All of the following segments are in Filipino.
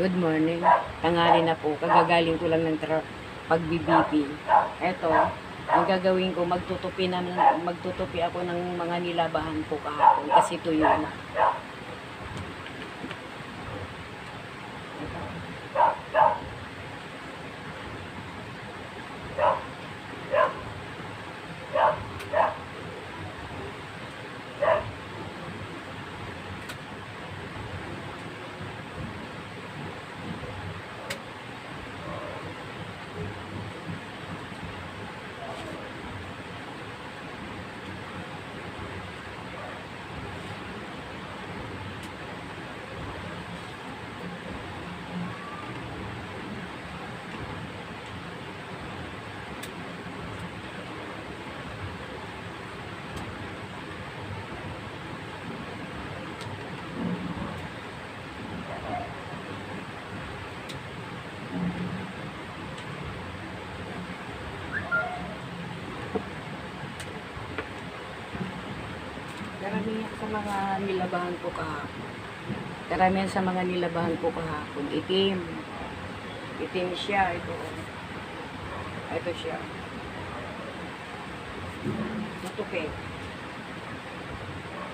Good morning. Tangali na po. Kagagaling ko lang ng pag-BBP. Eto, ang gagawin ko, magtutupi, na, magtutupi ako ng mga nilabahan ko kahapon kasi tuyo na. Karamihan sa mga nilabahan ko kahapon. Karamihan sa mga nilabahan ko kahapon. Itim. Itim siya. Ito. Ito siya. Tutupi.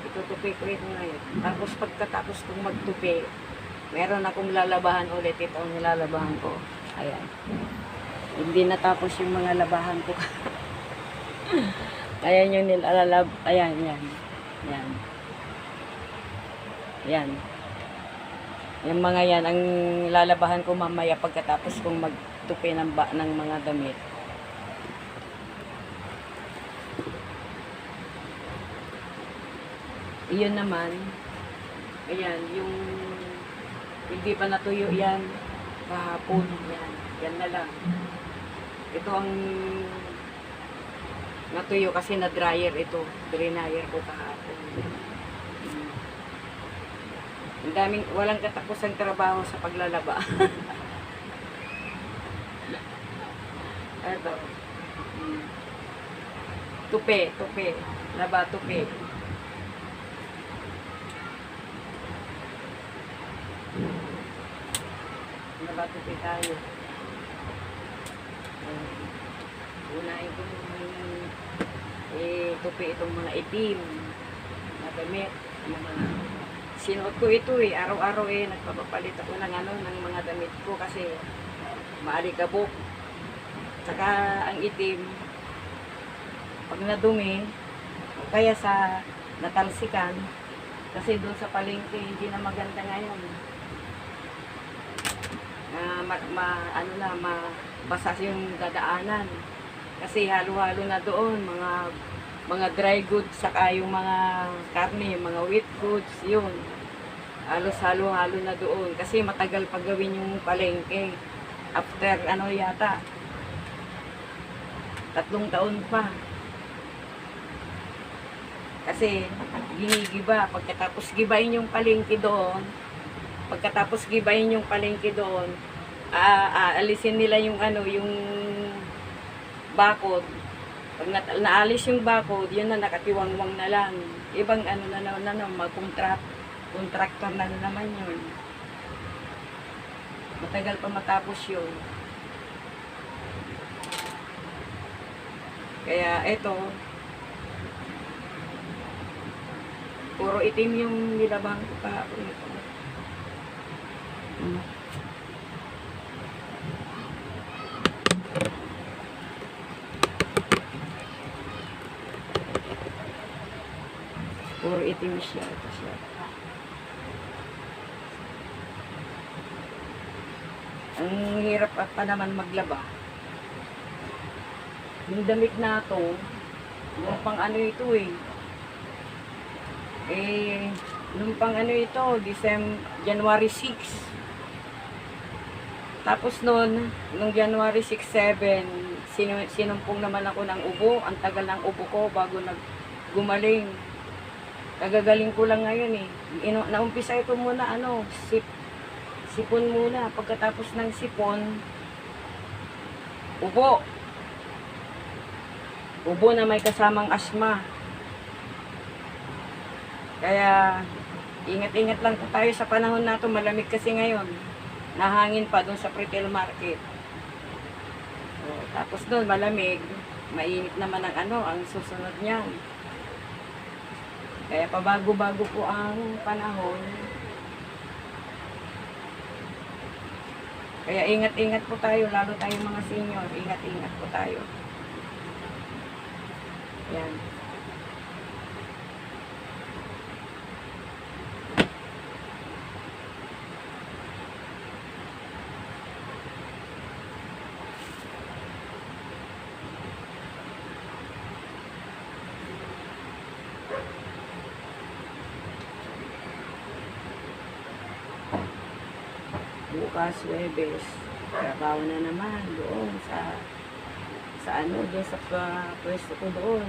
Itutupi ko ito ngayon. Tapos pagkatapos kong magtupi, meron akong lalabahan ulit. Ito ang nilalabahan ko. Ayan. Hindi natapos yung mga labahan ko. Ayan yung nilalab. Ayan, yan. Yan. Yan. Yung mga yan, ang lalabahan ko mamaya pagkatapos kong magtupi ng, ba, ng mga damit. Iyon naman, ayan, yung hindi pa natuyo yan, kahapon, yan, yan na lang. Ito ang natuyo kasi na dryer ito, dryer ko kahapon. Ang daming, walang katapusang trabaho sa paglalaba. ito. Tupi, tupi. Laba, tupi. Laba, tupi tayo. Unahin ko eh, tupi itong mga itim na damit. Yung mga sinuot ko ito eh. Araw-araw eh, nagpapapalit ako ng ano, ng mga damit ko kasi maalikabok. Saka ang itim, pag nadumi, kaya sa natalsikan, kasi doon sa palengke, hindi na maganda ngayon. Ah, ma, ma- ano na, mabasa yung dadaanan. Kasi halo-halo na doon, mga mga dry goods, saka yung mga karne, yung mga wheat goods, yun. Halos halo-halo na doon. Kasi matagal pa gawin yung palengke. After, ano yata, tatlong taon pa. Kasi, ginigiba. Pagkatapos gibayin yung palengke doon, pagkatapos gibayin yung palengke doon, aalisin nila yung ano, yung bakod. Pag na naalis yung barcode, yun na nakatiwangwang na lang. Ibang ano na naman, ano, na, na, mag-contract, contractor na, na naman yun. Matagal pa matapos yun. Kaya ito, puro itim yung nilabang ko pa. Ano? 480 siya. Ito siya. Ang hirap pa naman maglaba. Yung damit na to, yung pang ano ito eh. Eh, nung pang ano ito, December, January 6. Tapos noon, nung January 6, 7, sinu sinumpong naman ako ng ubo. Ang tagal ng ubo ko bago nag gumaling. Kagagaling ko lang ngayon eh. Ino, naumpisa ito muna, ano, sip, sipon muna. Pagkatapos ng sipon, ubo. Ubo na may kasamang asma. Kaya, ingat-ingat lang po tayo sa panahon na to. Malamig kasi ngayon. Nahangin pa doon sa Pretel Market. So, tapos doon, malamig. Mainit naman ang ano, ang susunod niyan. Kaya pabago-bago po ang panahon. Kaya ingat-ingat po tayo, lalo tayong mga senior. Ingat-ingat po tayo. Yan. Bukas Webes. Trabaho na naman doon sa sa ano doon sa pwesto ko doon.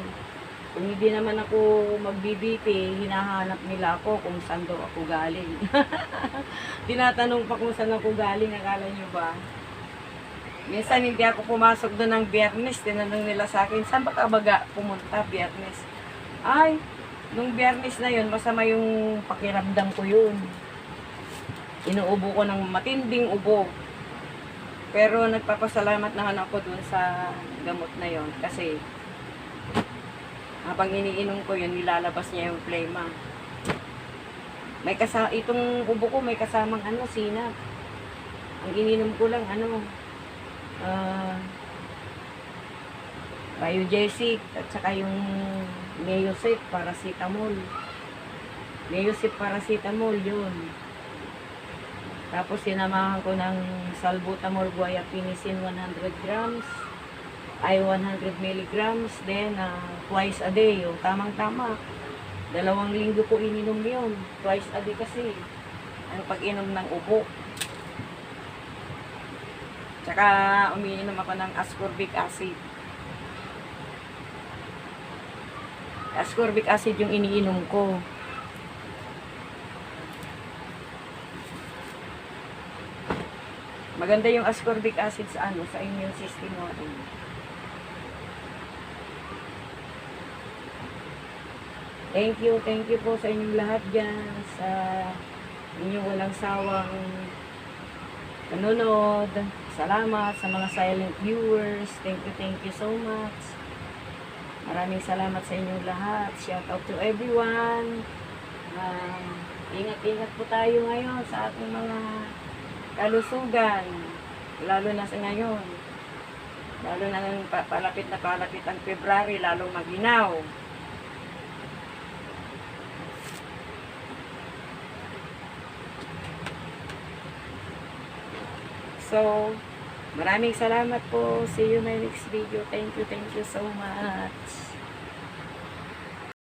Kung hindi naman ako magbibiti hinahanap nila ako kung saan daw ako galing. Tinatanong pa kung saan ako galing akala nyo ba? Minsan hindi ako pumasok doon ng biyernes tinanong nila sa akin saan ba ka baga pumunta biyernes? Ay nung biyernes na yun masama yung pakiramdam ko yun inuubo ko ng matinding ubo. Pero nagpapasalamat naman ako dun sa gamot na yon kasi habang iniinom ko yun, nilalabas niya yung flema. May kasa itong ubo ko may kasamang ano, sinap. Ang ininom ko lang ano, ah Biogesic at saka yung Neosip paracetamol. Neosip paracetamol yun. Tapos sinamahan ko ng salbutamol guayapinicin 100 grams ay 100 milligrams then ah, twice a day. Yung tamang tama dalawang linggo ko ininom yun. Twice a day kasi ang pag-inom ng ubo tsaka umiinom ako ng ascorbic acid. Ascorbic acid yung iniinom ko Maganda yung ascorbic acid sa ano, sa immune system natin. Thank you, thank you po sa inyong lahat dyan, sa inyong walang sawang nanonood. Salamat sa mga silent viewers. Thank you, thank you so much. Maraming salamat sa inyong lahat. Shout out to everyone. Ah, ingat-ingat po tayo ngayon sa ating mga kalusugan, lalo na sa ngayon. Lalo na pa- palapit na palapit ang February, lalong maginaw. So, maraming salamat po. See you my next video. Thank you, thank you so much.